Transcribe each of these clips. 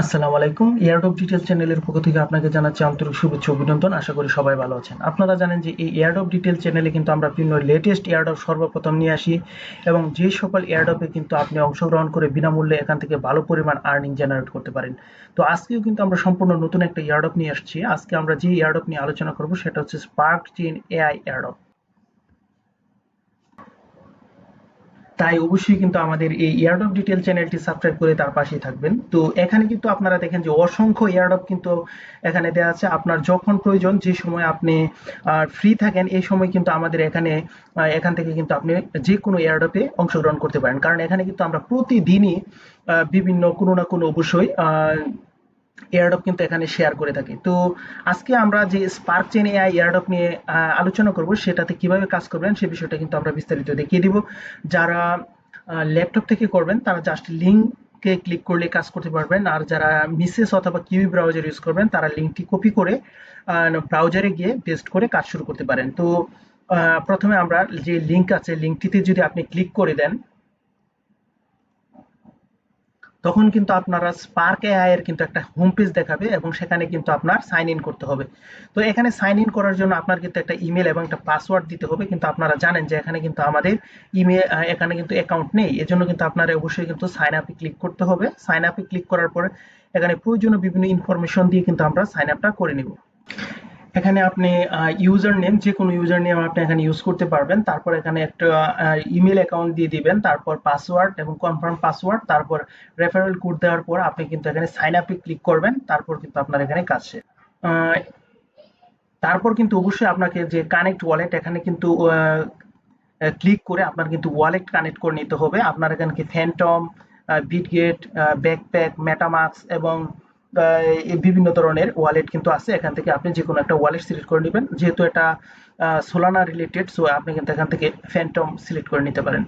আসসালামু আলাইকুম। AirDrop details চ্যানেলের পক্ষ থেকে আপনাকে জানাচ্ছি আন্তরিক শুভেচ্ছা অভিনন্দন। আশা করি সবাই ভালো আছেন। আপনারা জানেন যে এই এয়ারডপ ডিটেল চ্যানেলে কিন্তু আমরা বিভিন্ন লেটেস্ট এয়ারডপ সর্বপ্রথম নিয়ে আসি এবং যে সকল এয়ারডপে কিন্তু আপনি অংশগ্রহণ করে বিনামূল্যে এখান থেকে ভালো পরিমাণ আর্নিং জেনারেট করতে পারেন। তো আজকেও কিন্তু আমরা সম্পূর্ণ নতুন একটা এয়ারডপ নিয়ে আসছি। আজকে আমরা যে এয়ারডপ নিয়ে আলোচনা করব সেটা হচ্ছে স্পার্ক চেইন এআই এয়ারডপ তাই অবশ্যই কিন্তু আমাদের এই এয়ারডপ ডিটেল চ্যানেলটি সাবস্ক্রাইব করে তার পাশেই থাকবেন। তো এখানে কিন্তু আপনারা দেখেন যে অসংখ্য এয়ারডপ কিন্তু এখানে দেওয়া আছে। আপনার যখন প্রয়োজন যে সময় আপনি ফ্রি থাকেন, এই সময় কিন্তু আমাদের এখানে এখান থেকে কিন্তু আপনি যে কোনো এয়ারডপে অংশগ্রহণ করতে পারেন। কারণ এখানে কিন্তু আমরা প্রতিদিনই বিভিন্ন কোনো না কোনো অবশ্যই এয়ারডপ কিন্তু এখানে শেয়ার করে থাকি। তো আজকে আমরা যে স্পার্ক চেন এআই এয়ারডপ নিয়ে আলোচনা করব, সেটাতে কীভাবে কাজ করবেন, সে বিষয়টা কিন্তু আমরা বিস্তারিত দেখিয়ে দিব। যারা ল্যাপটপ থেকে করবেন, তারা জাস্ট লিঙ্কে ক্লিক করলে কাজ করতে পারবেন। আর যারা মিসেস অথবা কিউই ব্রাউজার ইউজ করবেন, তারা লিঙ্কটি কপি করে ব্রাউজারে গিয়ে পেস্ট করে কাজ শুরু করতে পারেন। তো প্রথমে আমরা যে লিঙ্ক আছে লিঙ্কটিতে যদি আপনি ক্লিক করে দেন তখন কিন্তু আপনারা স্পার্ক এআই এর কিন্তু একটা হোম পেজ দেখাবে এবং সেখানে কিন্তু আপনার সাইন ইন করতে হবে। তো এখানে সাইন ইন করার জন্য আপনার কিন্তু একটা ইমেল এবং একটা পাসওয়ার্ড দিতে হবে, কিন্তু আপনারা জানেন যে এখানে কিন্তু আমাদের ইমেল এখানে কিন্তু অ্যাকাউন্ট নেই। এজন্য কিন্তু আপনারা অবশ্যই কিন্তু সাইন আপে ক্লিক করতে হবে। সাইন আপে ক্লিক করার পরে এখানে প্রয়োজনীয় বিভিন্ন ইনফরমেশন দিয়ে কিন্তু আমরা সাইন আপটা করে নিব। এখানে আপনি ইউজার নেম যে কোনো ইউজার নেম আপনি এখানে ইউজ করতে পারবেন। তারপর এখানে একটা ইমেল অ্যাকাউন্ট দিয়ে দিবেন, তারপর পাসওয়ার্ড এবং কনফার্ম পাসওয়ার্ড তারপর রেফারেল কোড দেওয়ার পর আপনি কিন্তু এখানে সাইন আপে ক্লিক করবেন, তারপর কিন্তু আপনার এখানে কাজ তারপর কিন্তু অবশ্যই আপনাকে যে কানেক্ট ওয়ালেট এখানে কিন্তু ক্লিক করে আপনার কিন্তু ওয়ালেট কানেক্ট করে নিতে হবে। আপনার এখানে কি ফ্যান্টম বিটগেট ব্যাকপ্যাক মেটামাক্স এবং বিভিন্ন ধরনের ওয়ালেট কিন্তু আছে, এখান থেকে আপনি যে কোনো একটা ওয়ালেট সিলেক্ট করে নেবেন। যেহেতু এটা সোলানা রিলেটেড সো আপনি কিন্তু এখান থেকে ফ্যান্টম সিলেক্ট করে নিতে পারেন।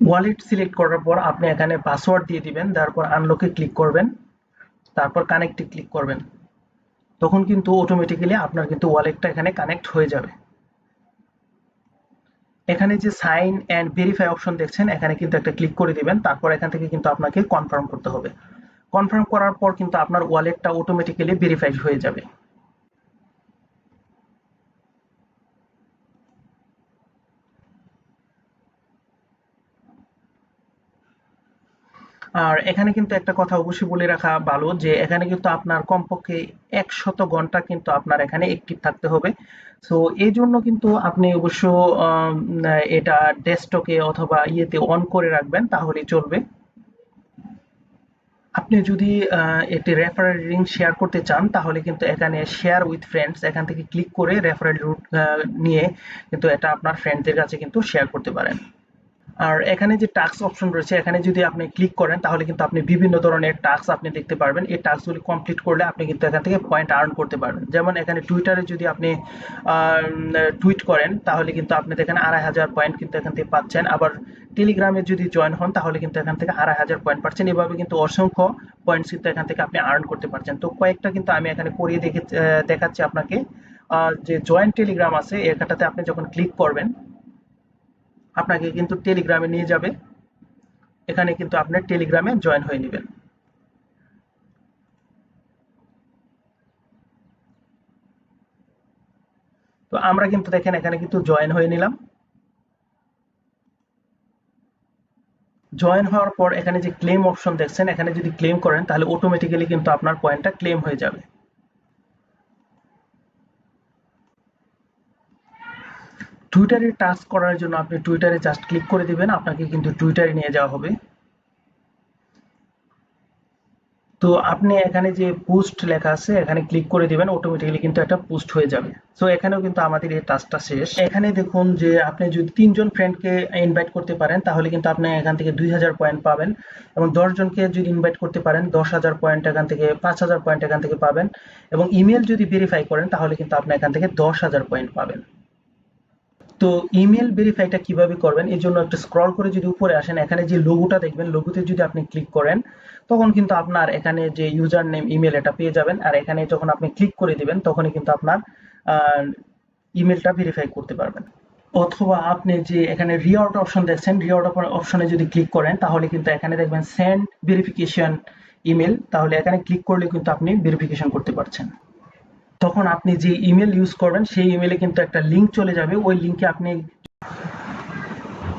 ওয়ালেট সিলেক্ট করার পর আপনি এখানে পাসওয়ার্ড দিয়ে দিবেন, তারপর আনলকে ক্লিক করবেন, তারপর কানেক্টে ক্লিক করবেন। তখন কিন্তু অটোমেটিক্যালি আপনার কিন্তু ওয়ালেটটা এখানে কানেক্ট হয়ে যাবে। এখানে যে সাইন অ্যান্ড ভেরিফাই অপশন দেখছেন, এখানে কিন্তু একটা ক্লিক করে দিবেন, তারপর এখান থেকে কিন্তু আপনাকে কনফার্ম করতে হবে। কনফার্ম করার পর কিন্তু আপনার ওয়ালেটটা অটোমেটিক্যালি ভেরিফাইড হয়ে যাবে। আর এখানে কিন্তু একটা কথা অবশ্যই বলে রাখা ভালো যে এখানে কিন্তু আপনার কমপক্ষে একশত ঘণ্টা কিন্তু আপনার এখানে একটিভ থাকতে হবে। সো এই জন্য কিন্তু আপনি অবশ্য এটা ডেস্কটপে অথবা ইয়েতে অন করে রাখবেন, তাহলেই চলবে। আপনি যদি একটি রেফারেল লিঙ্ক শেয়ার করতে চান, তাহলে কিন্তু এখানে শেয়ার উইথ ফ্রেন্ডস এখান থেকে ক্লিক করে রেফারেল রুট নিয়ে কিন্তু এটা আপনার ফ্রেন্ডদের কাছে কিন্তু শেয়ার করতে পারেন। আর এখানে যে টাস্ক অপশন রয়েছে, এখানে যদি আপনি ক্লিক করেন, তাহলে কিন্তু আপনি বিভিন্ন ধরনের টাস্ক আপনি দেখতে পারবেন। এই টাস্কগুলি কমপ্লিট করলে আপনি কিন্তু এখান থেকে পয়েন্ট আর্ন করতে পারবেন। যেমন এখানে টুইটারে যদি আপনি টুইট করেন, তাহলে কিন্তু আপনি এখানে আড়াই হাজার পয়েন্ট কিন্তু এখান থেকে পাচ্ছেন। আবার টেলিগ্রামে যদি জয়েন হন, তাহলে কিন্তু এখান থেকে আড়াই হাজার পয়েন্ট পাচ্ছেন। এভাবে কিন্তু অসংখ্য পয়েন্টস কিন্তু এখান থেকে আপনি আর্ন করতে পারছেন। তো কয়েকটা কিন্তু আমি এখানে করিয়ে দেখে দেখাচ্ছি আপনাকে। যে জয়েন্ট টেলিগ্রাম আছে, এখানটাতে আপনি যখন ক্লিক করবেন আপনাকে কিন্তু টেলিগ্রামে নিয়ে যাবে। এখানে কিন্তু আপনার টেলিগ্রামে জয়েন হয়ে নেবেন। তো আমরা কিন্তু দেখেন এখানে কিন্তু জয়েন হয়ে নিলাম। জয়েন হওয়ার পর এখানে যে ক্লেম অপশন দেখছেন, এখানে যদি ক্লেম করেন, তাহলে অটোমেটিক্যালি কিন্তু আপনার পয়েন্টটা ক্লেম হয়ে যাবে। টুইটারে টাচ করার জন্য আপনি টুইটারে জাস্ট ক্লিক করে দিবেন, আপনাকে কিন্তু টুইটারে নিয়ে যাওয়া হবে। তো আপনি এখানে যে পোস্ট লেখা আছে, এখানে ক্লিক করে দিবেন অটোমেটিক্যালি কিন্তু একটা পোস্ট হয়ে যাবে। সো এখানেও কিন্তু আমাদের এই টাস্কটা শেষ। এখানে দেখুন যে আপনি যদি তিনজন ফ্রেন্ডকে ইনভাইট করতে পারেন, তাহলে কিন্তু আপনি এখান থেকে দুই হাজার পয়েন্ট পাবেন এবং দশজনকে যদি ইনভাইট করতে পারেন, দশ হাজার পয়েন্ট এখান থেকে, পাঁচ হাজার পয়েন্ট এখান থেকে পাবেন এবং ইমেল যদি ভেরিফাই করেন, তাহলে কিন্তু আপনি এখান থেকে দশ হাজার পয়েন্ট পাবেন। তো ইমেল ভেরিফাইটা কীভাবে করবেন, এর জন্য একটু স্ক্রল করে যদি উপরে আসেন, এখানে যে লোগোটা দেখবেন লোগোতে যদি আপনি ক্লিক করেন, তখন কিন্তু আপনার এখানে যে ইউজার নেম ইমেল এটা পেয়ে যাবেন। আর এখানে যখন আপনি ক্লিক করে দিবেন, তখনই কিন্তু আপনার ইমেলটা ভেরিফাই করতে পারবেন। অথবা আপনি যে এখানে রিওয়ার্ড অপশন দেখছেন রিওয়ার্ড অপশনে যদি ক্লিক করেন, তাহলে কিন্তু এখানে দেখবেন সেন্ড ভেরিফিকেশন ইমেল তাহলে এখানে ক্লিক করলে কিন্তু আপনি ভেরিফিকেশন করতে পারছেন। তখন আপনি যে ইমেল ইউজ করবেন, সেই ইমেলে কিন্তু একটা লিংক চলে যাবে। ওই লিঙ্কে আপনি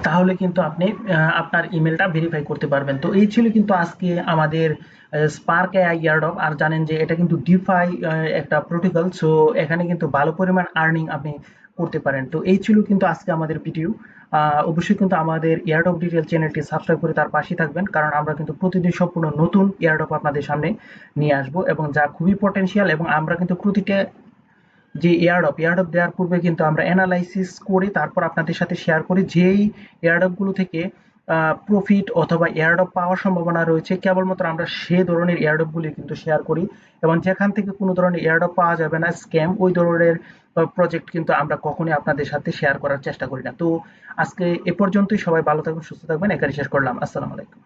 তাহলে কিন্তু আপনি আপনার ইমেলটা ভেরিফাই করতে পারবেন। তো এই ছিল কিন্তু আজকে আমাদের স্পার্ক এআই ইয়ারডপ আর জানেন যে এটা কিন্তু ডিফাই একটা প্রোটোকল সো এখানে কিন্তু ভালো পরিমাণ আর্নিং আপনি করতে পারেন। তো এই ছিল কিন্তু আজকে আমাদের ভিডিও অবশ্যই কিন্তু আমাদের ইয়ারডপ ডিটেল চ্যানেলটি সাবস্ক্রাইব করে তার পাশে থাকবেন, কারণ আমরা কিন্তু প্রতিদিন সম্পূর্ণ নতুন ইয়ারডপ আপনাদের সামনে নিয়ে আসব এবং যা খুবই পটেনশিয়াল এবং আমরা কিন্তু প্রতিটা যে এয়ারডপ এয়ারডপ দেওয়ার পূর্বে কিন্তু আমরা অ্যানালাইসিস করে তারপর আপনাদের সাথে শেয়ার করি যেই এয়ারডপগুলো থেকে প্রফিট অথবা এয়ারডপ পাওয়ার সম্ভাবনা রয়েছে, কেবলমাত্র আমরা সে ধরনের এয়ারডপ গুলি কিন্তু শেয়ার করি এবং যেখান থেকে কোনো ধরনের এয়ারডপ পাওয়া যাবে না স্ক্যাম ওই ধরনের প্রজেক্ট কিন্তু আমরা কখনোই আপনাদের সাথে শেয়ার করার চেষ্টা করি না। তো আজকে এ পর্যন্তই, সবাই ভালো থাকবেন, সুস্থ থাকবেন এখানে শেষ করলাম। আসসালামু আলাইকুম।